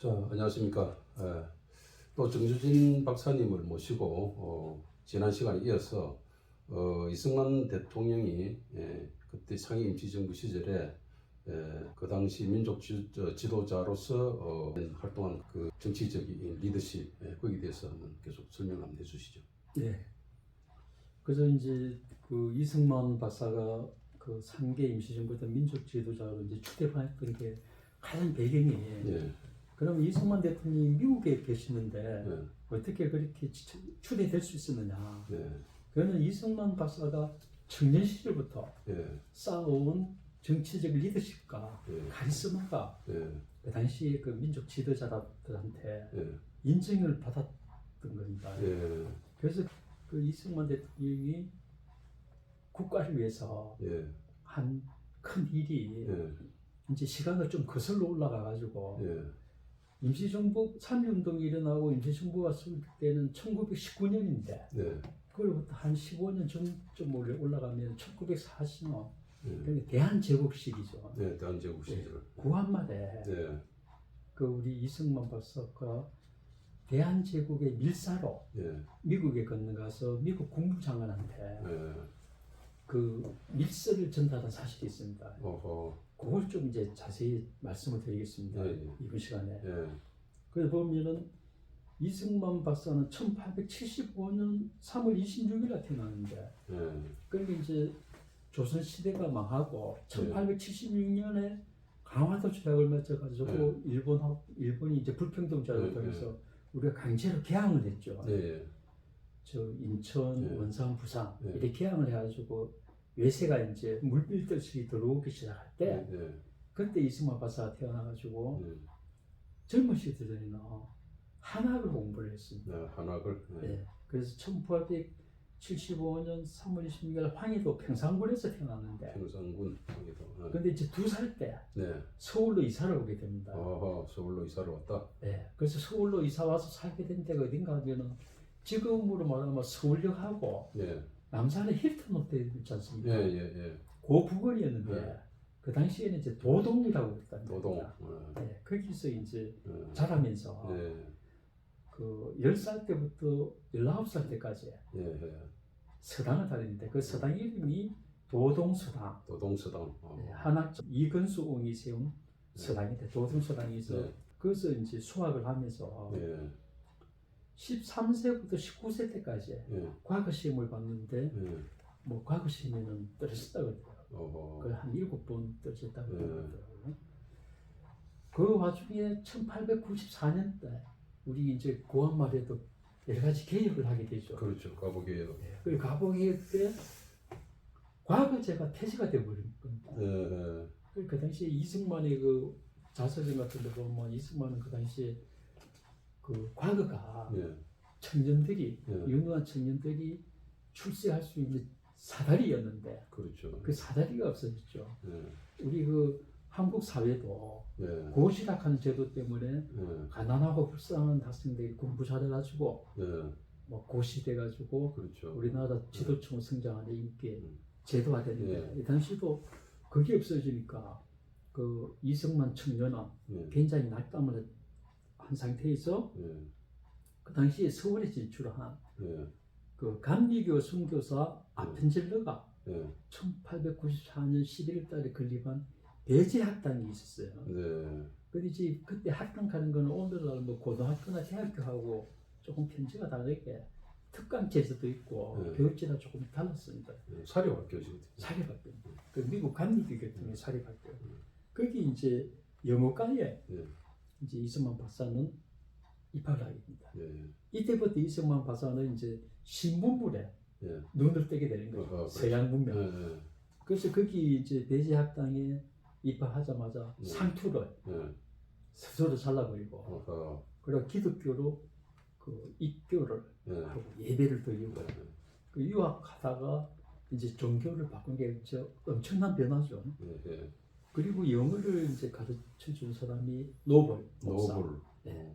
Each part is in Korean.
자, 안녕하십니까. 예, 또 정주진 박사님을 모시고 어, 지난 시간에 이어서 어, 이승만 대통령이 예, 그때 상임 임시정부 시절에 예, 그 당시 민족 지, 저, 지도자로서 어, 활동한 그 정치적인 리더십 예, 거기에 대해서 한번 계속 설명 한번 해주시죠. 네. 그래서 이제 그 이승만 박사가 그 상계 임시정부 때 민족 지도자로 이제 추대했던 게 가장 배경이 예, 그럼 이승만 대통령이 미국에 계시는데 예, 어떻게 그렇게 추- 추대될 수 있었느냐? 예, 그거는 이승만 박사가 청년 시절부터 예, 쌓아온 정치적 리더십과 예, 카리스마가 예, 그 당시 그 민족 지도자들한테 예, 인정을 받았던 겁니다. 예, 그래서 그 이승만 대통령이 국가를 위해서 예, 한큰 일이 예, 이제 시간을 좀 거슬러 올라가 가지고 예, 임시정부 참여운동이 일어나고 임시정부가 세울 때는 1919년인데 네, 그로부터 한 15년 전쯤 올라가면 1940년 예, 그러니까 대한제국식이죠. 네, 대한제국 시절. 구한말에 네, 그 우리 이승만 박사가 대한제국의 밀사로 예, 미국에 건너가서 미국 국무장관한테 예, 그 밀서를 전달한 사실이 있습니다. 어허, 그걸 좀 이제 자세히 말씀을 드리겠습니다. 예, 예. 이번 시간에. 예, 그래서 보면은 이승만 박사는 1875년 3월 26일에 태어났는데, 예, 그러니까 이제 조선 시대가 망하고 네. 1876년에 강화도 조약을 맺어가지고 네. 일본하고 일본이 이제 불평등 조약을 네, 통해서 우리가 강제로 개항을 했죠. 예, 저 인천, 네. 원산, 부산 네. 이렇게 개항을 해가지고 외세가 이제 물밀듯이 들어오기 시작할 때 예, 예, 그때 이승만 박사가 태어나가지고 예, 젊은 시절에는 한학을 공부를 했습니다. 네, 한학을, 예, 네. 그래서 1875년 3월 26일 황해도 평상군에서 태어났는데 거기도, 예. 근데 이제 두 살 때 네, 서울로 이사를 오게 됩니다. 어허, 서울로 이사를 왔다. 네. 그래서 서울로 이사 와서 살게 된 데가 어딘가 하면은 지금으로 말하면 서울역하고 예, 남산의 힐튼 호텔 있지 예, 않습니까? 예, 예, 그 부근이었는데 네. 그 당시에는 이제 도동이라고 그랬단 도동, 말입니다. 예, 네, 거기서 이제 예, 자라면서 예, 그 10살 때부터 19살 때까지 예, 예, 서당을 다녔는데 그 서당 이름이 도동서당. 도동서당, 어, 네, 한학적 이근수 옹이 세운 네. 서당인데 도동서당에서 네, 거기서 이제 수학을 하면서 예, 13세부터 19세 때까지 예, 과거 시험을 봤는데 예, 뭐 과거 시험에는 떨어졌다고. 어허, 그한 일곱 번 떨어졌다고 네. 그러더라고요. 그 와중에 1894년 때 우리 이제 고한말에도 여러 가지 개혁을 하게 되죠. 그렇죠, 가보게요. 그 가보개혁 때 과거제가 폐지가 돼버린 겁니다. 예, 예, 그, 그 당시에 이승만의 그 자서전 같은 데 보면 이승만은 그 당시에 그 과거가 예, 청년들이 예, 유능한 청년들이 출세할 수 있는 사다리였는데 그렇죠. 그 사다리가 없어졌죠. 예, 우리 그 한국 사회도 예, 고시락하는 제도 때문에 예, 가난하고 불쌍한 학생들이 공부 잘해가지고 예, 뭐 고시돼가지고 그렇죠. 우리나라 지도층 성장하는 인기 음. 제도가 되는데 예. 이 당시도 그게 없어지니까 그 이승만 청년은 예, 굉장히 낙담을 한 상태에서 예, 그 당시에 서울에 진출한 예, 그 감리교 선교사 아펜젤러가 예, 1894년 11월 달에 건립한 배제 학당이 있었어요. 네, 근데 이제 그때 학당 가는 거는 오늘날 뭐 고등학교나 대학교하고 조금 편지가 다르게 특강 제도도 있고 네. 교육제가 조금 달랐습니다. 예, 사립학교지. 사립학교. 그 미국 감리교 계통의 음. 사립학교. 음. 거기 이제 영어과에 예, 이제 이승만 박사는 입학을 하게 됩니다. 예, 이때부터 이승만 박사는 이제 신문물에 예, 눈을 뜨게 되는 거죠. 어허, 서양 예, 문명. 예, 그래서 거기 이제 배제 학당에 입학하자마자 네. 상투를 예, 스스로 잘라버리고 어허, 그리고 기독교로 그 입교를 예, 하고 예배를 드리고 예, 그 유학하다가 이제 종교를 바꾼 게저 엄청난 변화죠. 예, 예, 그리고 영어를 이제 가르쳐 준 사람이 노벌 목사. 노블, 네.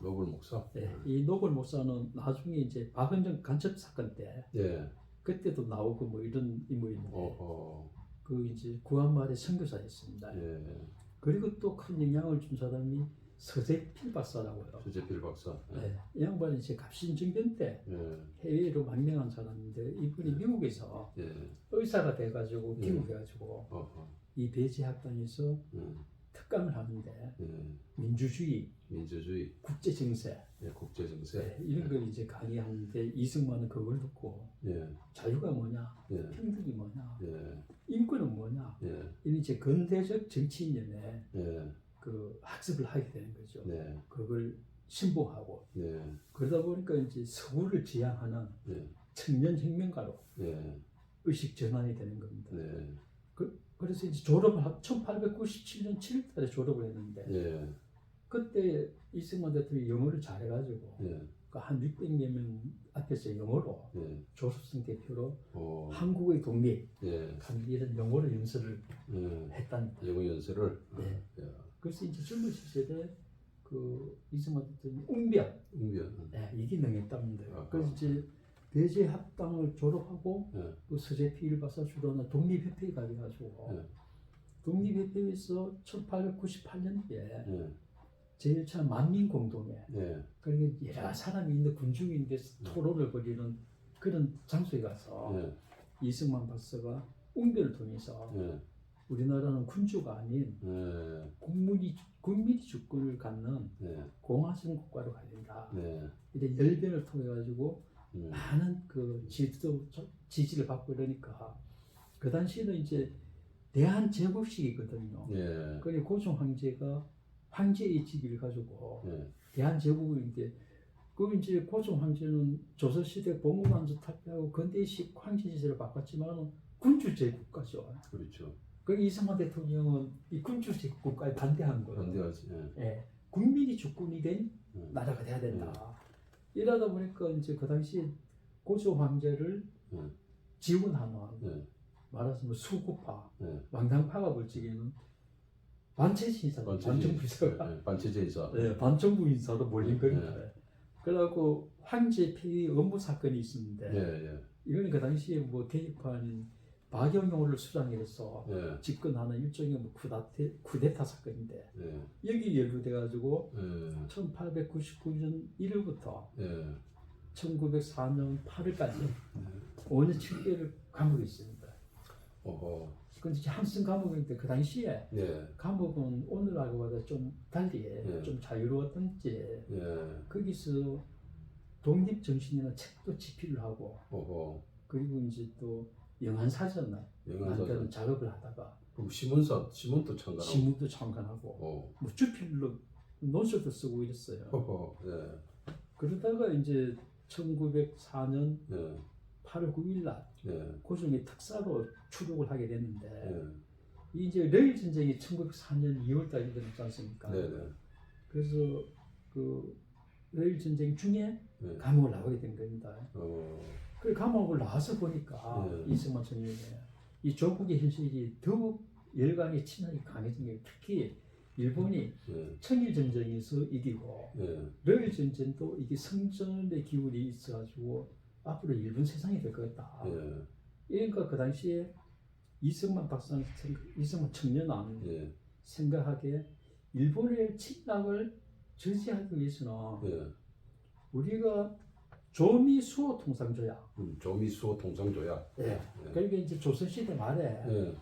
노블 목사. 네, 이 노벌 목사는 나중에 이제 박은정 간첩 사건 때 예, 그때도 나오고 뭐 이런 인물인데 어허, 그 이제 구한말의 선교사였습니다. 예, 그리고 또 큰 영향을 준 사람이 서재필 박사라고요. 주재필 박사. 예. 네, 이 양반이 이제 갑신정변 때 예. 해외로 망명한 사람인데 이분이 미국에서 예. 의사가 돼가지고 음. 귀국해가지고 어허. 이 배제학당에서 음. 특강을 하는데 예. 민주주의, 민주주의, 국제 정세 예. 국제 정세. 네, 이런 걸 이제 강의하는데 이승만은 그걸 듣고 예. 자유가 뭐냐, 예. 평등이 뭐냐, 예. 인권은 뭐냐 예. 이런 이제 근대적 정치인연의 예. 그 학습을 하게 되는 거죠. 네. 그걸 신봉하고 네. 그러다 보니까 이제 서구를 지향하는 네. 청년 혁명가로 네. 의식 전환이 되는 겁니다. 네. 그 래서 이제 졸업을 1897년 7월달에 졸업을 했는데 예. 그때 이승만 대통령이 영어를 잘해가지고 예. 그한 600여 명 앞에서 영어로 예. 조석성 대표로 어. 한국의 독립 예. 이런 영어로 연설을 예. 했답니다. 영어 연설을. 네. 야. 그래서 이제 젊은 시절에 그 이승만 대통령이 웅변 웅변. 네, 이게 능했답니다. 아하. 그래서 이제 대제 합당을 졸업하고 예. 그 서재필 박사 주도하는 독립협회에 가가지고 네. 독립협회에서 1898년도에 예. 제일 처음 만민공동회 예. 그러니까 여러 사람이 있는 군중인데 토론을 벌이는 그런 장소에 가서 예. 이승만 박사가 웅변을 통해서 예. 우리나라는 군주가 아닌 예. 국민이 국민이 주권을 갖는 네. 공화정 국가로 가야 된다. 네. 이런 열변을 통해 가지고 음. 많은 그 지지도 지지를 받고 이러니까 그 당시에는 이제 대한 제국식이거든요. 예. 그리고 고종 황제가 황제의 직위를 가지고 예. 대한 제국인데 그 이제 고종 황제는 조선 시대 봉건왕조 탈퇴하고 근대식 황제 제도를 바꿨지만 군주 제국가죠. 그렇죠. 그 이승만 대통령은 이 군주 제국가에 반대한 거예요. 반대하지. 예. 예, 국민이 주권이 된 음. 나라가 돼야 된다. 이러다 보니까 이제 그 당시 고종 황제를 음. 지원하는 예. 말하자면 뭐 수구파, 예. 왕당파가 벌지기는 반체제 인사, 반정부 인사가 예. 반체제 인사. 네, 반정부 인사도 몰린 네. 겁니다. 그래갖고 황제 폐위 업무 사건이 있었는데 예. 예. 이거는 그 당시에 뭐 계기판인 박영용을 수장해서 예. 집권하는 일종의 뭐 쿠데타, 쿠데타 사건인데 예. 여기 연루돼가지고 예. 1899년 1월부터 예. 1904년 8월까지 네. 5년 7개월 감옥에 있습니다. 어허. 근데 함성 감옥인데 그 당시에 예. 감옥은 오늘하고보다 좀 달리 네. 좀 자유로웠던지 예. 거기서 독립 정신이나 책도 집필을 하고 어허. 그리고 이제 또 영한 사전 영화사. 만드는 작업을 하다가 그럼 신문사 신문도 참가하고. 신문도 창간하고 어. 뭐 주필로 논술도 쓰고 이랬어요. 어허. 예. 그러다가 이제 1904년 예. 8월 9일 날 예. 고종이 특사로 출국을 하게 됐는데 예. 이 이제 러일 전쟁이 1904년 2월 달에 일어났지 않습니까? 네, 네. 그래서 그 러일 전쟁 중에 네. 감옥을 나가게 된 겁니다. 어. 그 감옥을 나와서 보니까 네. 이승만 총리의 이 조국의 현실이 더욱 열강의 침략이 강해진 게 특히 일본이 예. 청일 전쟁에서 이기고 예. 러일 전쟁도 이게 성전의 기울이 있어가지고 앞으로 일본 세상이 될것 같다. 예. 그러니까 그 당시에 이승만 박사는 이승만 청년은 예. 생각하기에 일본의 침략을 저지하기 위해서는 예. 우리가 조미 수호 통상조약. 음, 조미수호 통상조약. 예. 예. 그러니까 이제 조선시대 말에 예.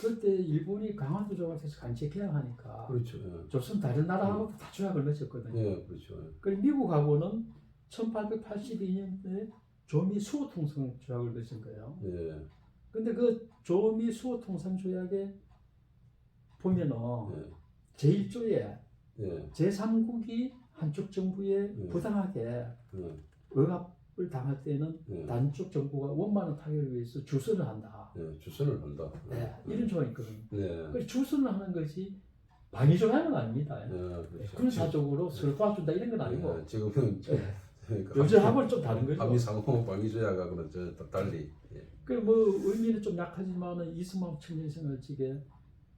그때 일본이 강화도 조약에서 간체 개항하니까 그렇죠. 예. 조선 다른 나라하고 다 조약을 맺었거든요. 예. 그렇죠. 그리고 미국하고는 1882년도에 조미 수호 통상 조약을 맺은 거예요. 예. 근데 그 조미 수호 통상 조약에 보면은 예. 제1조에 예. 제3국이 한쪽 정부에 네. 부당하게 예. 억압을 당할 때는 예. 단쪽 정부가 원만한 타결을 위해서 주선을 한다. 예. 주선을 한다. 네, 이런 조항이 있거든요. 네. 그 주선을 하는 것이 방위 조약은 아닙니다. 예. 그렇죠. 군사적으로 서로 도와준다 이런 건 아니고 예. 지금은 네. 그러니까 요즘하고는 좀 다른 거죠. 한미 상호 방위조약하고는 저 달리. 예. 그뭐 의미는 좀 약하지만은 이승만 청년 생활직에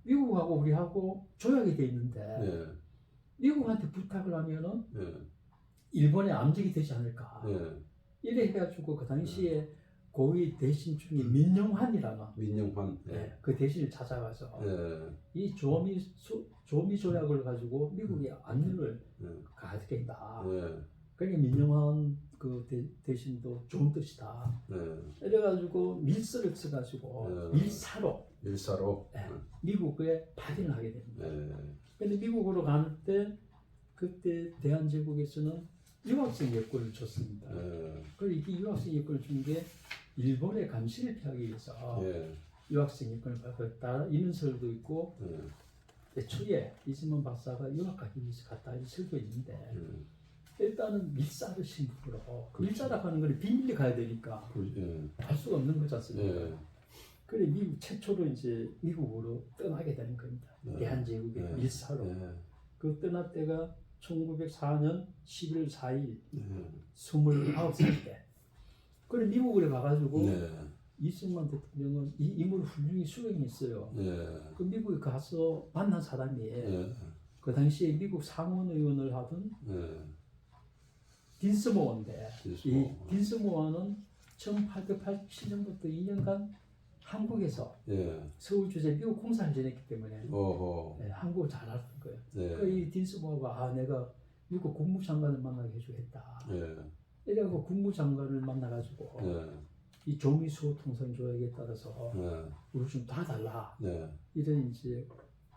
미국하고 우리하고 조약이 돼 있는데 예. 미국한테 부탁을 하면은 예. 일본의 암적이 되지 않을까. 예. 이래 해가지고 그 당시에 고위 대신 중에 민영환이라나 민영환. 예. 예, 그 대신을 찾아가서 예. 이 조미 수, 조미 조약을 가지고 미국이 압력을 예. 가하겠다. 예. 그러니까 민영환 그 대, 대신도 좋은 뜻이다. 예. 이래가지고 밀서를 써가지고 예. 밀사로 밀사로. 예. 미국에 파견을 하게 됩니다. 예. 근데 미국으로 가는 때 그때 대한제국에서는 유학생 여권을 줬습니다. 예. 그리고 이게 유학생 여권을 준 게 일본의 감시를 피하기 위해서 예. 유학생 여권을 받았다 이런 설도 있고 예. 애초에 이승만 박사가 유학 가기 위해서 갔다 이 설도 있는데 예. 일단은 밀사를 신분으로 그렇죠. 밀사라 하는 걸 비밀리 가야 되니까 그, 예. 할 수가 없는 거지 않습니까? 예. 그래 미국 최초로 이제 미국으로 떠나게 되는 겁니다. 네. 대한제국의 네. 밀사로 예. 그 떠날 때가 1904년 11월 4일 예. 29살 때. 그래 미국으로 가가지고 네. 이승만 대통령은 이 임무를 훌륭히 수행했어요. 예. 그 미국에 가서 만난 사람이 예. 그 당시에 미국 상원 의원을 하던 예. 딘스모어인데 이 딘스모어. 딘스모어는 1887년부터 2년간 한국에서 예. 서울 주재 미국 공사를 지냈기 때문에 어허. 네, 한국을 잘 알았던 거예요. 네. 그러니까 이 딘스모어가 아 내가 미국 국무장관을 만나게 해주겠다. 예. 이래갖고 국무장관을 만나가지고 예. 이 조미수 통상 조약에 따라서 예. 우리 좀 도와달라 네. 이런 이제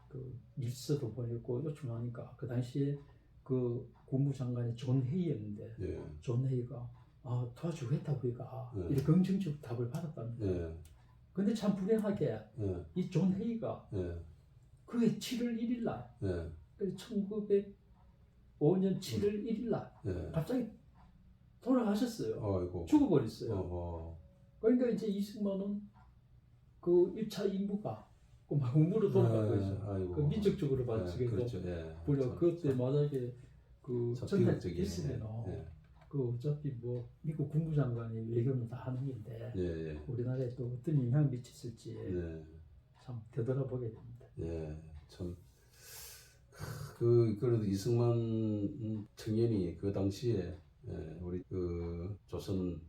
그 밀서도 보냈고 요청하니까 그 당시에 그 국무장관이 존 헤이였는데 예. 존 헤이가 아 도와주겠다고 우리가 네. 이렇게 긍정적 답을 받았답니다. 예. 근데 참 불행하게 예. 이 존 헤이가 예. 그해 7월 1일 날 예. 1905년 7월 1일 날 예. 갑자기 돌아가셨어요. 아이고. 죽어버렸어요. 어허. 그러니까 이제 이승만은 그 1차 임무가 그 막무로 돌아가고 예. 있어요. 아이고. 그 민족적으로 예. 봐지게도 그렇죠. 예. 참, 그때 참, 만약에 그참 전달 비극적이네. 됐으면 예. 그 어차피 뭐 미국 국무장관이 외교는 다 하는 건데 예. 예. 우리나라에 또 어떤 영향을 미쳤을지 예. 참 되돌아보게 됩니다. 예, 참. 그, 그래도 이승만 청년이 그 당시에, 예, 우리 그 조선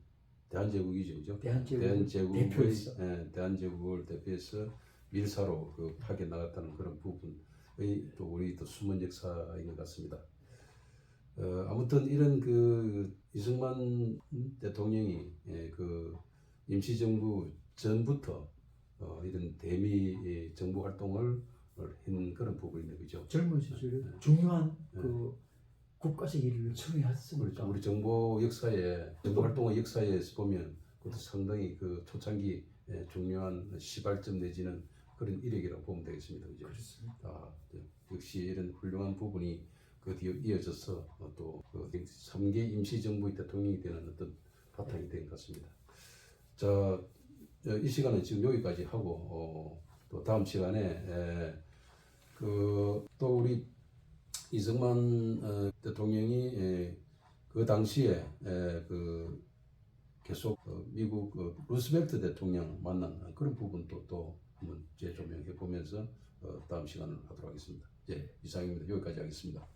대한제국이죠, 그죠? 대한제국 대표였어. 예, 대한제국을 대표해서 밀사로 그 파견 나갔다는 그런 부분의 또 우리 또 숨은 역사인 것 같습니다. 어, 아무튼 이런 그 이승만 대통령이 예, 그 임시정부 전부터 어, 이런 대미 예, 정부 활동을 한 그런 부분인데 그죠? 젊은 시절에 네. 중요한 네. 그 국가적 일을 처리했으니까 그렇죠. 우리 정보 역사에 정보 활동의 역사에서 보면 그것도 상당히 그 초창기 예, 중요한 시발점 내지는 그런 이력이라고 보면 되겠습니다. 그죠? 그렇습니다. 아, 네. 역시 이런 훌륭한 부분이 그 뒤에 이어져서 어, 또그 3개 임시정부의 대통령이 되는 어떤 바탕이 된 것 같습니다. 자, 어, 이 시간은 지금 여기까지 하고 어, 또 다음 시간에 그 또 우리 이승만 어, 대통령이 에, 그 당시에 에, 그 계속 어, 미국 그 루스벨트 대통령 만난 그런 부분도 또 한번 재조명해 보면서 어, 다음 시간을 하도록 하겠습니다. 예, 이상입니다. 여기까지 하겠습니다.